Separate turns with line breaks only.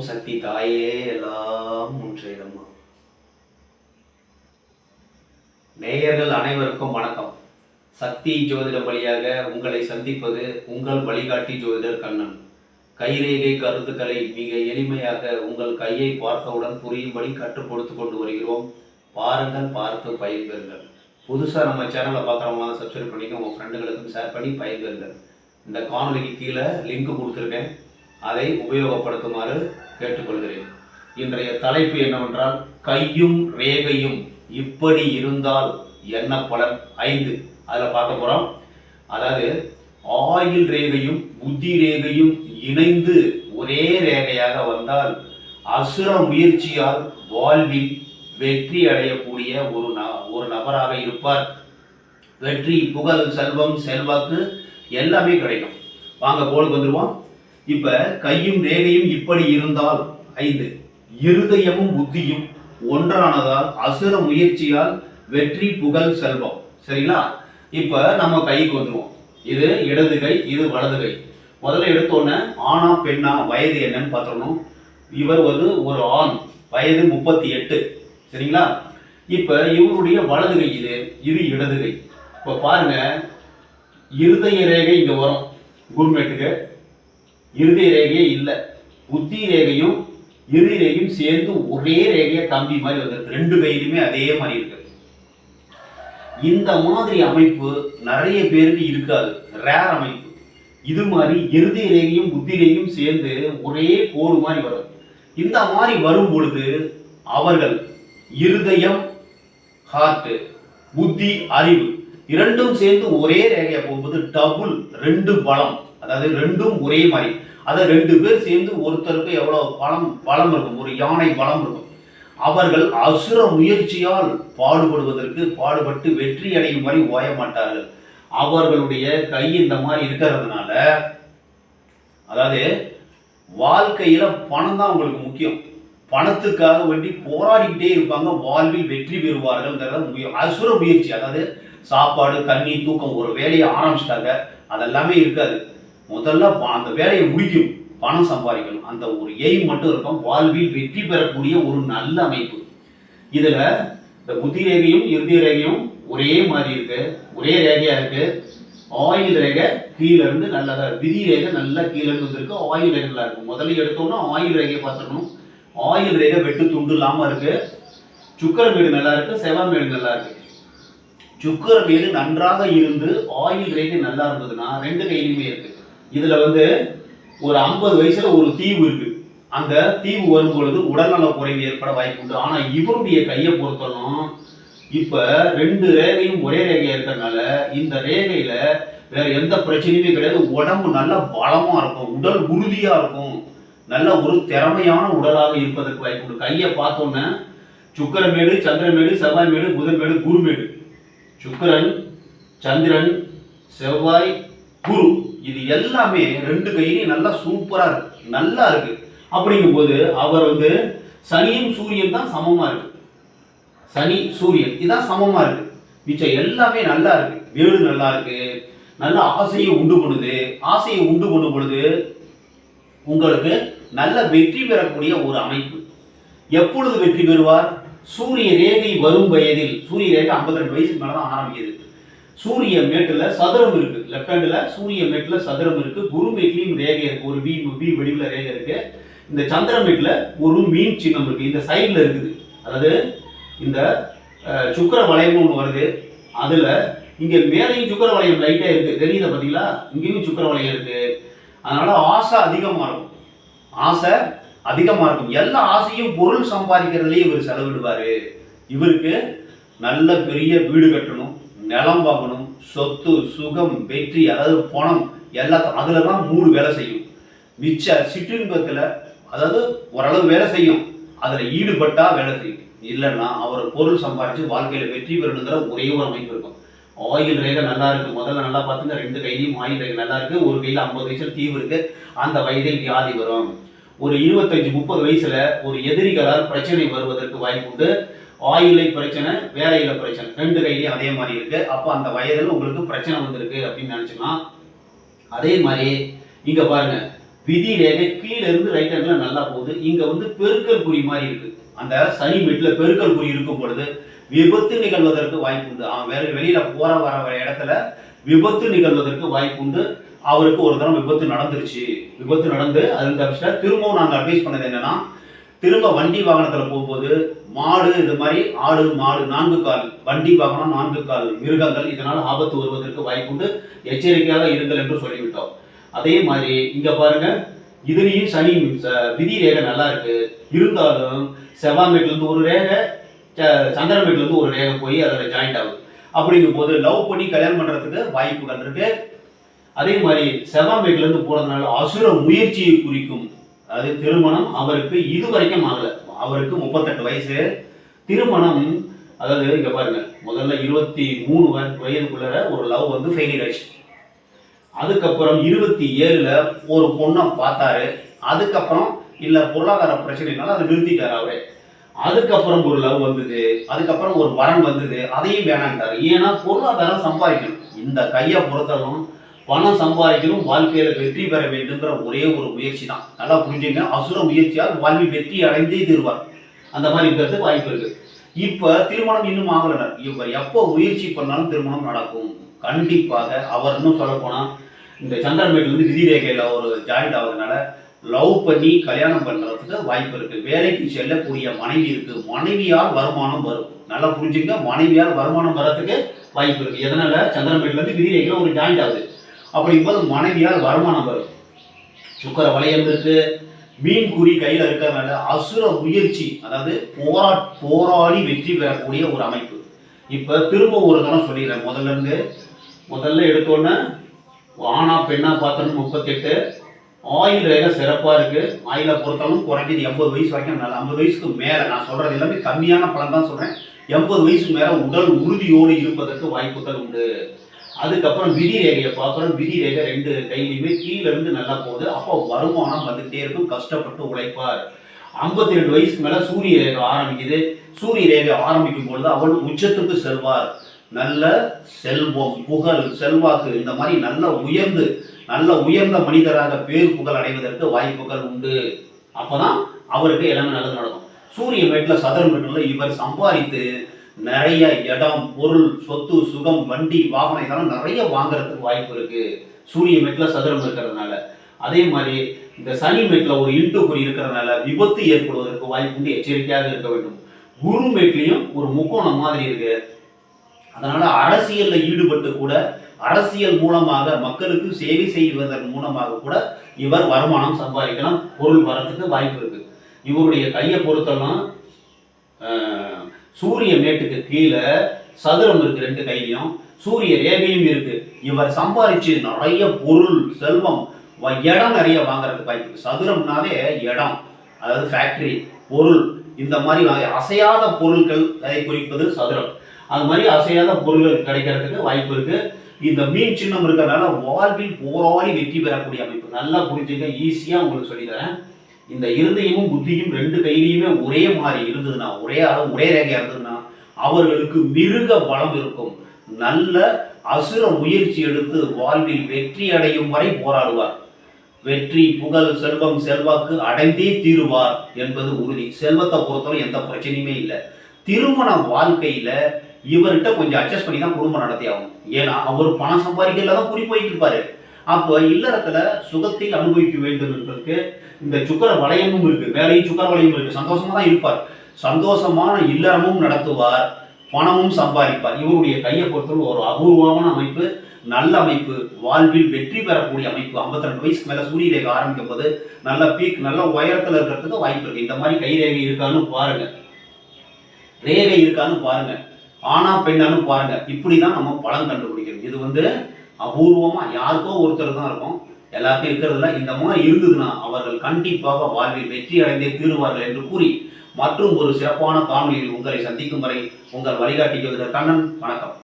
ஓம் சக்தி தாயே எல்லாம் முன்றேதம்மா நேயர்கள் அனைவருக்கும் வணக்கம். சக்தி ஜோதிடம் வழியாக உங்களை சந்திப்பது உங்கள் வழிகாட்டி ஜோதிடர் கண்ணன். கைரேகை கருத்துக்களை மிக எளிமையாக உங்கள் கையை பார்த்தவுடன் புரியும்படி கற்றுக் கொடுத்து கொண்டு வருகிறோம். பாருங்கள் பார்த்து பயன்பெறுங்கள். புதுசாக நம்ம சேனலை பார்க்குறவங்க சப்ஸ்கிரைப் பண்ணிங்க உங்கள் ஃப்ரெண்டுகளுக்கும் ஷேர் பண்ணி பயன்பெறுங்கள். இந்த காணொலிக்கு கீழே லிங்க் கொடுத்துருக்கேன். அதை உபயோகப்படுத்துமாறு கேட்டுக்கொள்கிறேன். இன்றைய தலைப்பு என்னவென்றால் கையும் ரேகையும் இப்படி இருந்தால் என்ன பலன்? ஐந்து. அதில் பார்க்க போகிறோம் அதாவது ஆயில் ரேகையும் புத்தி ரேகையும் இணைந்து ஒரே ரேகையாக வந்தால் அசுர முயற்சியால் வாழ்வில் வெற்றி அடையக்கூடிய ஒரு ந ஒரு நபராக இருப்பார். வெற்றி புகழ் செல்வம் செல்வாக்கு எல்லாமே கிடைக்கும். வாங்க கோலுக்கு வந்துடுவோம் இப்ப கையும் ரேகையும் இப்படி இருந்தால் ஐந்து. இருதயமும் புத்தியும் ஒன்றானதால் அசுர முயற்சியால் வெற்றி புகழ் செல்வம். சரிங்களா? இப்ப நம்ம கைக்கு வந்துருவோம். இது இடது கை இது வலது கை. முதல்ல எடுத்தோன்னே ஆணா பெண்ணா வயது என்னன்னு பார்த்துடணும். இவர் வந்து ஒரு ஆண் வயது முப்பத்தி எட்டு. சரிங்களா? இப்ப இவருடைய வலது கை இது இது இடது கை. இப்ப பாருங்க இருதய ரேகை இங்க வரும். குருமேட்டுக்கு இருதய ரேகையே இல்லை. புத்தி ரேகையும் இறுதி ரேகையும் சேர்ந்து ஒரே ரேகையா கம்பி மாதிரி வந்திருக்கு. ரெண்டு கையிலுமே அதே மாதிரி இருக்கு. இந்த மாதிரி அமைப்பு நிறைய பேருக்கு இருக்காது. ரேர் அமைப்பு. இது மாதிரி இறுதி ரேகையும் புத்தி ரேகையும் சேர்ந்து ஒரே கோடு மாதிரி வரும். இந்த மாதிரி வரும் பொழுது அவர்கள் இருதயம் ஹார்ட்டு புத்தி அறிவு இரண்டும் சேர்ந்து ஒரே ரேகையாக போகும்போது டபுள் ரெண்டு பலம். அதாவது ரெண்டும் ஒரே மாதிரி. அதை ரெண்டு பேர் சேர்ந்து ஒருத்தருக்கு எவ்வளோ பலம் பலம் இருக்கும்? ஒரு யானை பலம் இருக்கும். அவர்கள் அசுர முயற்சியால் பாடுபடுவதற்கு பாடுபட்டு வெற்றி அடையும் வரை ஓய மாட்டார்கள். அவர்களுடைய கை இந்த மாதிரி இருக்கிறதுனால அதாவது வாழ்க்கையில பணம் தான் உங்களுக்கு முக்கியம். பணத்துக்காக வேண்டி போராடிக்கிட்டே இருப்பாங்க வாழ்வில் வெற்றி பெறுவார்கள் அசுர முயற்சி. அதாவது சாப்பாடு தண்ணி தூக்கம் ஒரு வேலையை ஆரம்பிச்சிட்டாங்க அதெல்லாமே இருக்காது. முதல்ல அந்த வேலையை முடிக்கும் பணம் சம்பாதிக்கணும். அந்த ஒரு எய்ம் மட்டும் இருக்கும். வாழ்வில் வெற்றி பெறக்கூடிய ஒரு நல்ல அமைப்பு. இதில் இந்த புத்தி ரேகையும் இறுதி ரேகையும் ஒரே மாதிரி இருக்கு. ஒரே ரேகையாக இருக்கு. ஆயில் ரேகை கீழே இருந்து நல்லதா விதி ரேகை நல்லா கீழே இருந்து வந்திருக்கு. ஆயில் ரேகை நல்லா இருக்கும். முதல்ல எடுத்தோம்னா ஆயில் ரேகையை பார்த்துக்கணும் ஆயில் ரேகை வெட்டு துண்டு இல்லாமல் இருக்கு. சுக்கரமேடு நல்லா இருக்கு. செவ்வாய்மேடு நல்லா இருக்கு. சுக்கரமேடு நன்றாக இருந்து ஆயில் ரேகை நல்லா இருந்ததுன்னா ரெண்டு கையிலுமே இருக்கு. இதில் வந்து ஒரு ஐம்பது வயசில் ஒரு தீவு இருக்குது அந்த தீவு வரும் பொழுது உடல்நல குறைவு ஏற்பட வாய்ப்பு உண்டு. ஆனால் இவருடைய கையை பொறுத்தனும் இப்போ ரெண்டு ரேகையும் ஒரே ரேகையாக இருக்கிறதுனால இந்த ரேகையில் வேற எந்த பிரச்சனையுமே கிடையாது. உடம்பு நல்ல பலமாக இருக்கும். உடல் உறுதியாக இருக்கும். நல்ல ஒரு திறமையான உடலாக இருப்பதற்கு வாய்ப்பு உண்டு. கையை பார்த்தோன்னே சுக்கரமேடு சந்திரமேடு செவ்வாய்மேடு புதன்மேடு குருமேடு. சுக்கிரன் சந்திரன் செவ்வாய் குரு. இது எல்லாமே ரெண்டு கையிலையும் நல்லா சூப்பராக இருக்கு. நல்லா இருக்கு. அப்படிங்கும்போது அவர் வந்து சனியும் சூரியன் தான் சமமாக இருக்கு. சனி சூரியன் இதான் சமமாக இருக்கு. மிச்சம் எல்லாமே நல்லா இருக்கு. வீடு நல்லா இருக்கு. நல்ல ஆசையை உண்டு பண்ணுது. ஆசையை உண்டு பண்ணும் பொழுது உங்களுக்கு நல்ல வெற்றி பெறக்கூடிய ஒரு அமைப்பு. எப்பொழுது வெற்றி பெறுவார்? சூரிய ரேகை வரும் வயதில். சூரிய ரேகை 52 ரெண்டு வயசுக்கு மேலே தான் ஆரம்பிக்குது. சூரிய மேட்டில் சதுரம் இருக்கு. லெஃப்ட் ஹேண்டில் சூரிய மேட்டில் சதுரம் இருக்கு. குரு மேட்லையும் ரேகை இருக்கு. ஒரு வி வி வடிவில் ரேகை இருக்கு. இந்த சந்திர மேட்டில் ஒரு மீன் சின்னம் இருக்கு. இந்த சைடில் இருக்குது. அதாவது இந்த சுக்கர சுக்கிர வளையம் ஒன்று வருது. அதில் இங்கே மேலையும் சுக்கிர வளையம் லைட்டாக இருக்கு. தெரியுது பார்த்தீங்களா இங்கேயும் சுக்கிர வளையம் இருக்கு. அதனால ஆசை அதிகமாக இருக்கும். ஆசை அதிகமாக இருக்கும். எல்லா ஆசையும் பொருள் சம்பாதிக்கிறதுலேயே இவர் செலவிடுவார். இவருக்கு நல்ல பெரிய வீடு கட்டணும். நிலம் வாங்கணும் சொத்து சுகம் வெற்றி அதாவது பணம் எல்லாத்தையும் அதில் தான் மூணு வேலை செய்யும். மிச்ச சிற்றின்பத்தில் அதாவது ஓரளவு வேலை செய்யும். அதில் ஈடுபட்டால் வேலை செய்யும். இல்லைன்னா அவர் பொருள் சம்பாதிச்சு வாழ்க்கையில் வெற்றி பெறணுங்கிற ஒரே ஒரு அமைப்பு இருக்கும். ஆயில் ரேகை நல்லா இருக்குது முதல்ல நல்லா பார்த்துங்க. ரெண்டு கையிலையும் ஆயில் ரேகை நல்லா இருக்குது ஒரு கையில் ஐம்பது வயசில் தீவு இருக்குது அந்த வயதில் வியாதி வரும். ஒரு இருபத்தஞ்சு முப்பது வயசுல ஒரு எதிரிகளால் பிரச்சனை வருவதற்கு வாய்ப்பு உண்டு. ஆயுளை பிரச்சனை வேலையில பிரச்சனை ரெண்டு கையிலையும் அதே மாதிரி இருக்கு. அப்போ அந்த வயதில் உங்களுக்கு பிரச்சனை வந்திருக்கு அப்படின்னு நினைச்சுக்கலாம். அதே மாதிரி இங்க பாருங்க விதி ரேகை கீழ இருந்து ரைட் ஹேண்ட்ல நல்லா போகுது. இங்க வந்து பெருக்கல் குறி மாதிரி இருக்கு. அந்த சனி மெட்ல பெருக்கல் குறி இருக்கும் பொழுது விபத்து நிகழ்வதற்கு வாய்ப்பு உண்டு. அவன் வேற வெளியில போற வர வர இடத்துல விபத்து நிகழ்வதற்கு வாய்ப்பு உண்டு. அவருக்கு ஒரு தரம் விபத்து நடந்துருச்சு. விபத்து நடந்து அதுக்கு தப்பிச்சிட்டா திரும்பவும் நாங்கள் அட்வைஸ் பண்ணது என்னன்னா திரும்ப வண்டி வாகனத்தில் போகும்போது மாடு இது மாதிரி ஆடு மாடு நான்கு கால் வண்டி வாகனம் நான்கு கால் மிருகங்கள் இதனால் ஆபத்து வருவதற்கு வாய்ப்புண்டு. எச்சரிக்கையாக இருங்கள் என்று சொல்லிவிட்டோம். அதே மாதிரி இங்கே பாருங்க இதுலேயும் சனி விதி ரேகை நல்லா இருக்கு. இருந்தாலும் செவ்வாய்மேட்லேருந்து ஒரு ரேகை ச- ஒரு ரேகை போய் அதில் ஜாயிண்ட் ஆகுது. அப்படிங்கும் போது லவ் பண்ணி கல்யாணம் பண்ணுறதுக்கு வாய்ப்புகள் இருக்குது அதே மாதிரி செவ்வாய்மேட்ல இருந்து போறதுனால அசுர முயற்சியை குறிக்கும் அது திருமணம் அவருக்கு இதுவரைக்கும் ஆகல. அவருக்கு முப்பத்தெட்டு வயசு. திருமணம் அதாவது இங்க பாருங்க முதல்ல இருபத்தி மூணு வயதுக்குள்ள ஒரு லவ் வந்து ஃபெயிலியர் ஆயிடுச்சு. அதுக்கப்புறம் இருபத்தி ஏழுல ஒரு பொண்ணை பார்த்தாரு. அதுக்கப்புறம் இல்ல பொருளாதார பிரச்சனைனால அதை நிறுத்திட்டாரு அவரே. அதுக்கப்புறம் ஒரு லவ் வந்தது. அதுக்கப்புறம் ஒரு வரன் வந்தது. அதையும் வேணான்ட்டாரு ஏன்னா பொருளாதாரம் சம்பாதிக்கணும். இந்த கையை பொறுத்தவரைக்கும் பணம் சம்பாதிக்கணும் வாழ்க்கையில வெற்றி பெற வேண்டும்ங்கிற ஒரே ஒரு முயற்சி தான் நல்லா புரிஞ்சுங்க. அசுர முயற்சியால் வாழ்வி வெற்றி அடைந்தே தருவார். அந்த மாதிரி இருக்கிறதுக்கு வாய்ப்பு இருக்கு. இப்ப திருமணம் இன்னும் ஆகலனர் இவர் எப்போ முயற்சி பண்ணாலும் திருமணம் நடக்கும். கண்டிப்பாக அவர் இன்னும் சொல்ல போனா இந்த சந்திரமேட்ல வந்து விதி ரேகையில ஒரு ஜாயிண்ட் ஆகுறதுனால லவ் பண்ணி கல்யாணம் பண்ணுறதுக்கு வாய்ப்பு இருக்கு. வேலைக்கு செல்லக்கூடிய மனைவி இருக்கு. மனைவியால் வருமானம் வரும். நல்லா புரிஞ்சுங்க. மனைவியால் வருமானம் வரத்துக்கு வாய்ப்பு இருக்கு. எதனால? சந்திரமேட்ல இருந்து விதி ஒரு ஜாயிண்ட் ஆகுது. அப்படிங்கும்போது மனைவியால் வருமானம் வரும். சுக்கர வளையம் இருக்கு மீன் குறி கையில் இருக்கிறதுனால அசுர முயற்சி அதாவது போரா போராடி வெற்றி பெறக்கூடிய ஒரு அமைப்பு. இப்போ திரும்ப ஒரு தரம் சொல்லிடுறேன். முதல்ல இருந்து முதல்ல எடுத்தோன்னே ஆணா பெண்ணா பார்த்தோன்னு முப்பத்தெட்டு. ஆயில் ரேகை சிறப்பாக இருக்குது ஆயிலை பொறுத்தாலும் குறைஞ்சது எண்பது வயசு வரைக்கும் நல்லா ஐம்பது வயசுக்கு மேலே நான் சொல்கிறது எல்லாமே கம்மியான பலன் தான் சொல்கிறேன் எண்பது வயசுக்கு மேலே உடல் உறுதியோடு இருப்பதற்கு வாய்ப்புகள் உண்டு. அதுக்கப்புறம் விதி ரேகையை பார்க்குறோம் விதி ரேகை ரெண்டு கையிலையுமே கீழே இருந்து நல்லா போகுது. அப்போ வருமானம் வந்துகிட்டே இருக்கும். கஷ்டப்பட்டு உழைப்பார். ஐம்பத்தி ரெண்டு வயசுக்கு மேலே சூரிய ரேகை ஆரம்பிக்குது. சூரிய ரேகை ஆரம்பிக்கும் பொழுது அவள் உச்சத்துக்கு செல்வார். நல்ல செல்வம் புகழ் செல்வாக்கு இந்த மாதிரி நல்ல உயர்ந்து நல்ல உயர்ந்த மனிதராக பேர் புகழ் அடைவதற்கு வாய்ப்புகள் உண்டு. அப்போதான் அவருக்கு எல்லாமே நல்லது நடக்கும். சூரிய மேட்ல சதுர மேட்ல இவர் சம்பாதித்து நிறைய இடம் பொருள் சொத்து சுகம் வண்டி வாகனம் இதெல்லாம் நிறைய வாங்குறதுக்கு வாய்ப்பு இருக்கு. சூரிய மெட்டில் சதுரம் இருக்கிறதுனால. அதே மாதிரி இந்த சனி மெட்டில் ஒரு இன்ட்டு குறி இருக்கிறதுனால விபத்து ஏற்படுவதற்கு வாய்ப்பு உண்டு எச்சரிக்கையாக இருக்க வேண்டும். குரு மெட்லையும் ஒரு முக்கோணம் மாதிரி இருக்கு. அதனால அரசியலில் ஈடுபட்டு கூட அரசியல் மூலமாக மக்களுக்கு சேவை செய்வதன் மூலமாக கூட இவர் வருமானம் சம்பாதிக்கலாம் பொருள் வரத்துக்கு வாய்ப்பு இருக்கு. இவருடைய கையை பொறுத்தெல்லாம் சூரிய மேட்டுக்கு கீழே சதுரம் இருக்கு ரெண்டு கையிலையும். சூரிய ரேகையும் இருக்கு. இவர் சம்பாதிச்சு நிறைய பொருள் செல்வம் வ- இடம் நிறைய வாங்குறதுக்கு வாய்ப்பு இருக்கு. சதுரம்னாவே இடம். அதாவது ஃபேக்டரி பொருள். இந்த மாதிரி அசையாத பொருட்கள் அதை குறிப்பது சதுரம். அது மாதிரி அசையாத பொருள்கள் கிடைக்கிறதுக்கு வாய்ப்பு இருக்கு. இந்த மீன் சின்னம் இருக்கிறதுனால வாழ்வில் போராடி வெற்றி பெறக்கூடிய அமைப்பு. நல்லா புரிஞ்சுங்க ஈஸியாக உங்களுக்கு சொல்லித்தரேன். இந்த இருதயமும் புத்தியும் ரெண்டு கையிலையுமே ஒரே மாதிரி இருந்ததுன்னா ஒரே அளவு ஒரே ரேகையா இருந்ததுன்னா அவர்களுக்கு மிருக பலம் இருக்கும். நல்ல அசுர முயற்சி எடுத்து வாழ்வில் வெற்றி அடையும் வரை போராடுவார். வெற்றி புகழ் செல்வம் செல்வாக்கு அடைந்தே தீருவார் என்பது உறுதி. செல்வத்தை பொறுத்தவரை எந்த பிரச்சனையுமே இல்லை. திருமண வாழ்க்கையில இவர்கிட்ட கொஞ்சம் அட்ஜஸ்ட் பண்ணி தான் குடும்பம் நடத்தி ஆகும் ஏன்னா அவர் பணம் சம்பாதிக்கல தான் குறி போயிட்டு இருப்பாரு. அப்போ இல்லறத்துல சுகத்தை அனுபவிக்க வேண்டும் என்பதற்கு இந்த சுக்கர வளையமும் இருக்கு. வேலையும் சுக்கர வளையமும் இருக்கு. சந்தோஷமா தான் இருப்பார். சந்தோஷமான இல்லறமும் நடத்துவார். பணமும் சம்பாதிப்பார். இவருடைய கையை பொறுத்தவரை ஒரு அபூர்வமான அமைப்பு நல்ல அமைப்பு. வாழ்வில் வெற்றி பெறக்கூடிய அமைப்பு. 52 ரெண்டு வயசுக்கு மேல சூரிய ரேகை ஆரம்பிக்கும் போது நல்ல பீக் நல்ல உயரத்துல இருக்கிறதுக்கு வாய்ப்பு இருக்கு. இந்த மாதிரி கை ரேகை இருக்கான்னு பாருங்க. ரேகை இருக்கான்னு பாருங்க. ஆனா பெண்ணாலும் பாருங்க. இப்படிதான் நம்ம பலன் கண்டுபிடிக்கணும். இது வந்து அபூர்வமா யாருக்கோ ஒருத்தர் தான் இருக்கும். எல்லாத்தையும் இருக்கிறதுல இந்த மாதிரி இருந்ததுன்னா அவர்கள் கண்டிப்பாக வாழ்வில் வெற்றி அடைந்தே தீருவார்கள் என்று கூறி மற்றும் ஒரு சிறப்பான காணொலியில் உங்களை சந்திக்கும் வரை உங்கள் வழிகாட்டி ஜோதிடர் கண்ணன் வணக்கம்.